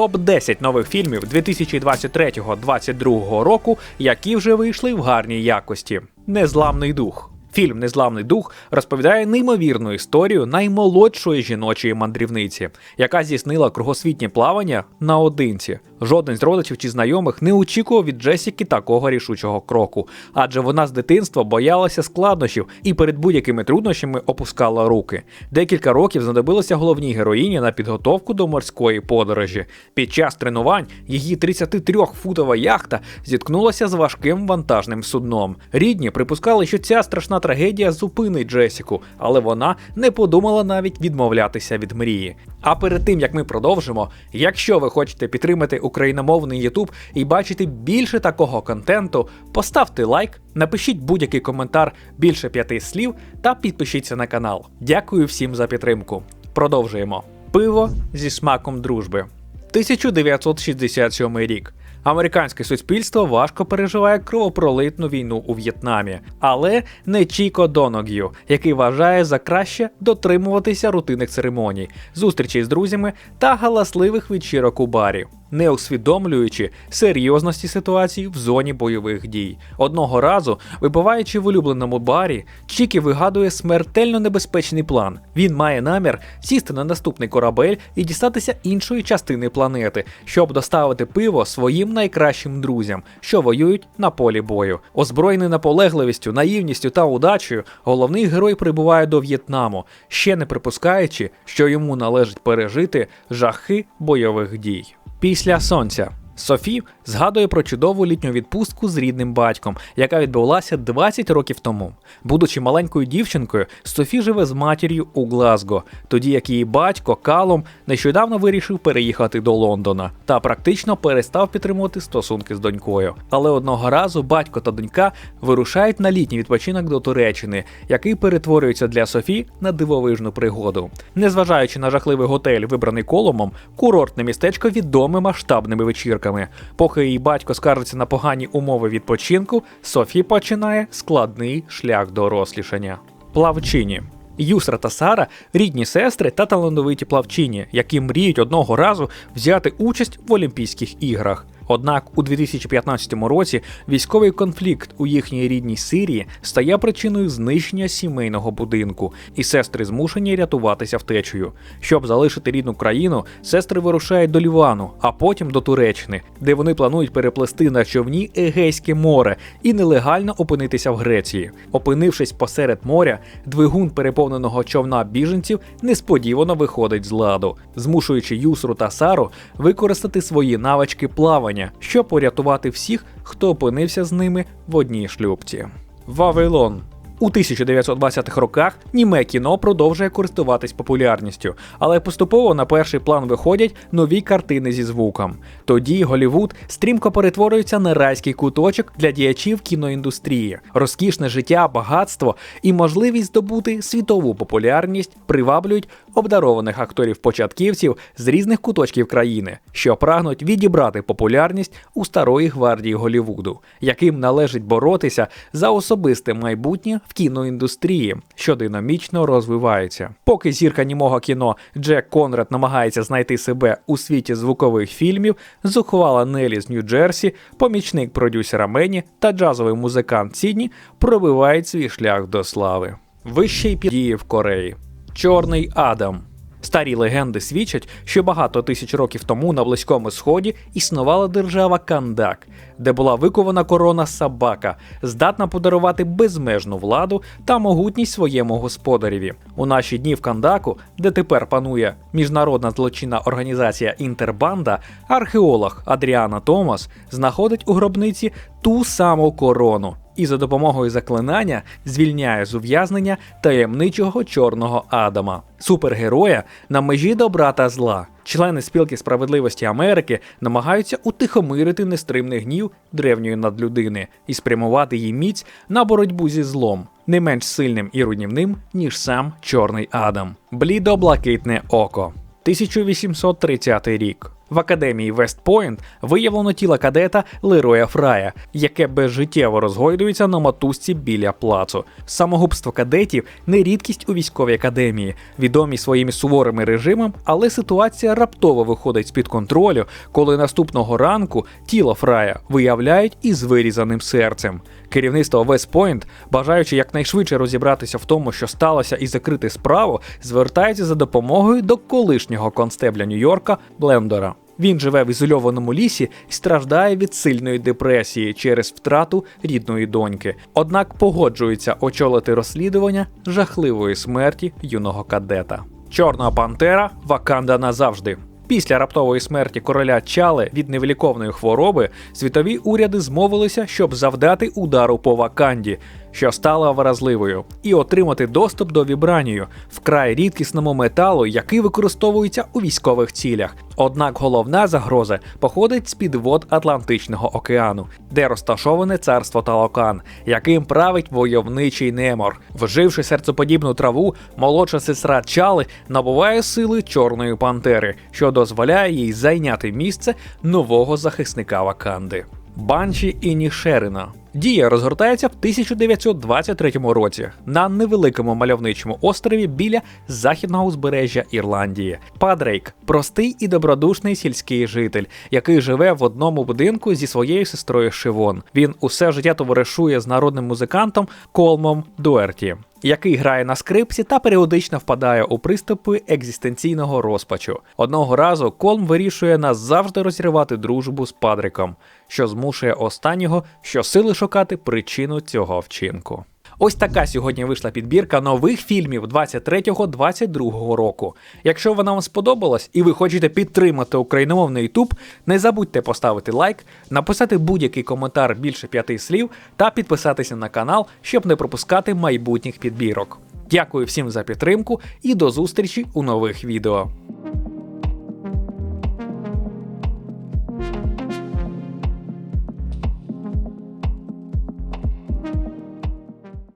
топ 10 нових фільмів 2023-2022 року, які вже вийшли в гарній якості. Незламний дух. Фільм Незламний дух розповідає неймовірну історію наймолодшої жіночої мандрівниці, яка здійснила кругосвітнє плавання наодинці. Жоден з родичів чи знайомих не очікував від Джесіки такого рішучого кроку, адже вона з дитинства боялася складнощів і перед будь-якими труднощами опускала руки. Декілька років знадобилося головній героїні на підготовку до морської подорожі. Під час тренувань її 33-футова яхта зіткнулася з важким вантажним судном. Рідні припускали, що ця страшна трагедія зупинить Джесіку, але вона не подумала навіть відмовлятися від мрії. А перед тим як ми продовжимо, якщо ви хочете підтримати україномовний YouTube і бачити більше такого контенту, поставте лайк, напишіть будь-який коментар більше п'яти слів та підпишіться на канал. Дякую всім за підтримку. Продовжуємо. Пиво зі смаком дружби. 1967 рік. Американське суспільство важко переживає кровопролитну війну у В'єтнамі, але не Чіко Доног'ю, який вважає за краще дотримуватися рутинних церемоній, зустрічей з друзями та галасливих вечірок у барі. Не усвідомлюючи серйозності ситуації в зоні бойових дій. Одного разу, випиваючи в улюбленому барі, Чікі вигадує смертельно небезпечний план. Він має намір сісти на наступний корабель і дістатися іншої частини планети, щоб доставити пиво своїм найкращим друзям, що воюють на полі бою. Озброєний наполегливістю, наївністю та удачею, головний герой прибуває до В'єтнаму, ще не припускаючи, що йому належить пережити жахи бойових дій. Після сонця Софі згадує про чудову літню відпустку з рідним батьком, яка відбулася 20 років тому. Будучи маленькою дівчинкою, Софі живе з матір'ю у Глазго, тоді як її батько Калом нещодавно вирішив переїхати до Лондона та практично перестав підтримувати стосунки з донькою. Але одного разу батько та донька вирушають на літній відпочинок до Туреччини, який перетворюється для Софі на дивовижну пригоду. Незважаючи на жахливий готель, вибраний коломом, курортне містечко відоме масштабними вечірками. Поки її батько скаржиться на погані умови відпочинку, Софі починає складний шлях дорослішання. Плавчині. Юсра та Сара рідні сестри та талановиті плавчині, які мріють одного разу взяти участь в Олімпійських іграх. Однак у 2015 році військовий конфлікт у їхній рідній Сирії стає причиною знищення сімейного будинку, і сестри змушені рятуватися втечею. Щоб залишити рідну країну, сестри вирушають до Лівану, а потім до Туреччини, де вони планують переплести на човні Егейське море і нелегально опинитися в Греції. Опинившись посеред моря, двигун переповненого човна біженців несподівано виходить з ладу, змушуючи Юсру та Сару використати свої навички плавання щоб порятувати всіх, хто опинився з ними в одній шлюбці. Вавилон у 1920-х роках німе кіно продовжує користуватись популярністю, але поступово на перший план виходять нові картини зі звуком. Тоді Голівуд стрімко перетворюється на райський куточок для діячів кіноіндустрії, розкішне життя, багатство і можливість здобути світову популярність приваблюють обдарованих акторів-початківців з різних куточків країни, що прагнуть відібрати популярність у старої гвардії Голівуду, яким належить боротися за особисте майбутнє в кіноіндустрії, що динамічно розвивається. Поки зірка німого кіно Джек Конрад намагається знайти себе у світі звукових фільмів, зухвала Нелі з Нью-Джерсі, помічник продюсера Мені та джазовий музикант Сідні пробивають свій шлях до слави. Вищий підії в Кореї. Чорний Адам. Старі легенди свідчать, що багато тисяч років тому на Близькому Сході існувала держава Кандак, де була викована корона собака, здатна подарувати безмежну владу та могутність своєму господареві. У наші дні в Кандаку, де тепер панує міжнародна злочинна організація Інтербанда, археолог Адріана Томас знаходить у гробниці ту саму корону. І за допомогою заклинання звільняє з ув'язнення таємничого чорного Адама, супергероя на межі добра та зла. Члени спілки справедливості Америки намагаються утихомирити нестримний гнів древньої надлюдини і спрямувати її міць на боротьбу зі злом, не менш сильним і руйнівним, ніж сам Чорний Адам. Блідо-блакитне око. 1830 рік. В академії Вестпойнт виявлено тіло кадета Лероя Фрая, яке безжиттєво розгойдується на мотузці біля плацу. Самогубство кадетів не рідкість у військовій академії, відомі своїми суворими режимами, але ситуація раптово виходить з-під контролю, коли наступного ранку тіло Фрая виявляють із вирізаним серцем. Керівництво Вестпойнт, бажаючи якнайшвидше розібратися в тому, що сталося, і закрити справу, звертається за допомогою до колишнього констебля Нью-Йорка Блендора. Він живе в ізольованому лісі і страждає від сильної депресії через втрату рідної доньки. Однак погоджується очолити розслідування жахливої смерті юного кадета. Чорна пантера Ваканда назавжди. Після раптової смерті короля Чале від невиліковної хвороби світові уряди змовилися, щоб завдати удару по Ваканді, що стала вразливою, і отримати доступ до вібранію, вкрай рідкісному металу, який використовується у військових цілях. Однак головна загроза походить з під вод Атлантичного океану, де розташоване царство Талокан, яким править войовничий Немор. Вживши серцеподібну траву, молодша сестра Чали набуває сили чорної пантери, що дозволяє їй зайняти місце нового захисника Ваканди. Банші Інішерина. Дія розгортається в 1923 році на невеликому мальовничому острові біля західного узбережжя Ірландії. Падрейк простий і добродушний сільський житель, який живе в одному будинку зі своєю сестрою Шивон. Він усе життя товаришує з народним музикантом Колмом Дуерті. Який грає на скрипці та періодично впадає у приступи екзистенційного розпачу. Одного разу Колм вирішує назавжди розірвати дружбу з Падриком, що змушує останнього щосили шукати причину цього вчинку. Ось така сьогодні вийшла підбірка нових фільмів 23-22 року. Якщо вона вам сподобалась і ви хочете підтримати україномовний YouTube, не забудьте поставити лайк, написати будь-який коментар більше п'яти слів та підписатися на канал, щоб не пропускати майбутніх підбірок. Дякую всім за підтримку і до зустрічі у нових відео.